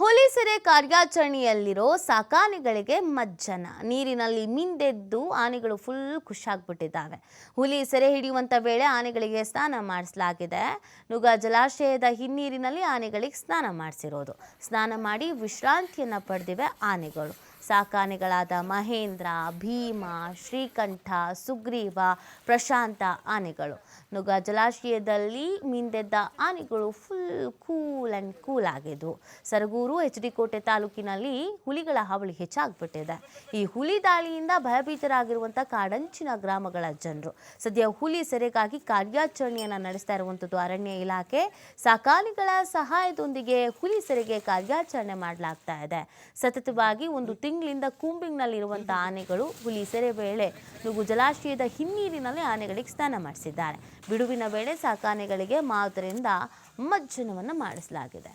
ಹುಲಿ ಸೆರೆ ಕಾರ್ಯಾಚರಣೆಯಲ್ಲಿರೋ ಸಾಕಾನೆಗಳಿಗೆ ಮಜ್ಜನ. ನೀರಿನಲ್ಲಿ ಮಿಂದೆದ್ದು ಆನೆಗಳು ಫುಲ್ ಖುಷಿಯಾಗ್ಬಿಟ್ಟಿದ್ದಾವೆ ಹುಲಿ ಸೆರೆ ಹಿಡಿಯುವಂತ ವೇಳೆ ಆನೆಗಳಿಗೆ ಸ್ನಾನ ಮಾಡಿಸಲಾಗಿದೆ. ನುಗ ಜಲಾಶಯದ ಹಿನ್ನೀರಿನಲ್ಲಿ ಆನೆಗಳಿಗೆ ಸ್ನಾನ ಮಾಡಿಸಿರೋದು. ಸ್ನಾನ ಮಾಡಿ ವಿಶ್ರಾಂತಿಯನ್ನ ಪಡೆದಿವೆ ಆನೆಗಳು. ಸಾಕಾನೆಗಳಾದ ಮಹೇಂದ್ರ, ಭೀಮ, ಶ್ರೀಕಂಠ, ಸುಗ್ರೀವ, ಪ್ರಶಾಂತ ಆನೆಗಳು. ನುಗ ಜಲಾಶಯದಲ್ಲಿ ಮಿಂದೆದ್ದ ಆನೆಗಳು ಫುಲ್ ಕೂಲ್ ಆ್ಯಂಡ್ ಕೂಲ್ ಆಗಿದ್ವು. ಸರಗೂರು ಎಚ್ ಡಿ ಕೋಟೆ ತಾಲೂಕಿನಲ್ಲಿ ಹುಲಿಗಳ ಹಾವಳಿ ಹೆಚ್ಚಾಗ್ಬಿಟ್ಟಿದೆ. ಈ ಹುಲಿ ದಾಳಿಯಿಂದ ಭಯಭೀತರಾಗಿರುವಂಥ ಕಾಡಂಚಿನ ಗ್ರಾಮಗಳ ಜನರು. ಸದ್ಯ ಹುಲಿ ಸೆರೆಗಾಗಿ ಕಾರ್ಯಾಚರಣೆಯನ್ನು ನಡೆಸ್ತಾ ಇರುವಂಥದ್ದು ಅರಣ್ಯ ಇಲಾಖೆ. ಸಾಕಾನೆಗಳ ಸಹಾಯದೊಂದಿಗೆ ಹುಲಿ ಸೆರೆಗೆ ಕಾರ್ಯಾಚರಣೆ ಮಾಡಲಾಗ್ತಾ ಇದೆ. ಸತತವಾಗಿ ಒಂದು ತಿಂಗಳಿಂದ ಕೂಂಬಿಂಗ್ನಲ್ಲಿರುವಂಥ ಆನೆಗಳು ಹುಲಿ ಸೆರೆ ವೇಳೆ ನುಗ್ಗು, ಜಲಾಶಯದ ಹಿನ್ನೀರಿನಲ್ಲಿ ಆನೆಗಳಿಗೆ ಸ್ನಾನ ಮಾಡಿಸಿದ್ದಾರೆ. ಬಿಡುವಿನ ವೇಳೆ ಸಾಕಾನೆಗಳಿಗೆ ಮಾದರಿಂದ ಮಜ್ಜನವನ್ನು ಮಾಡಿಸಲಾಗಿದೆ.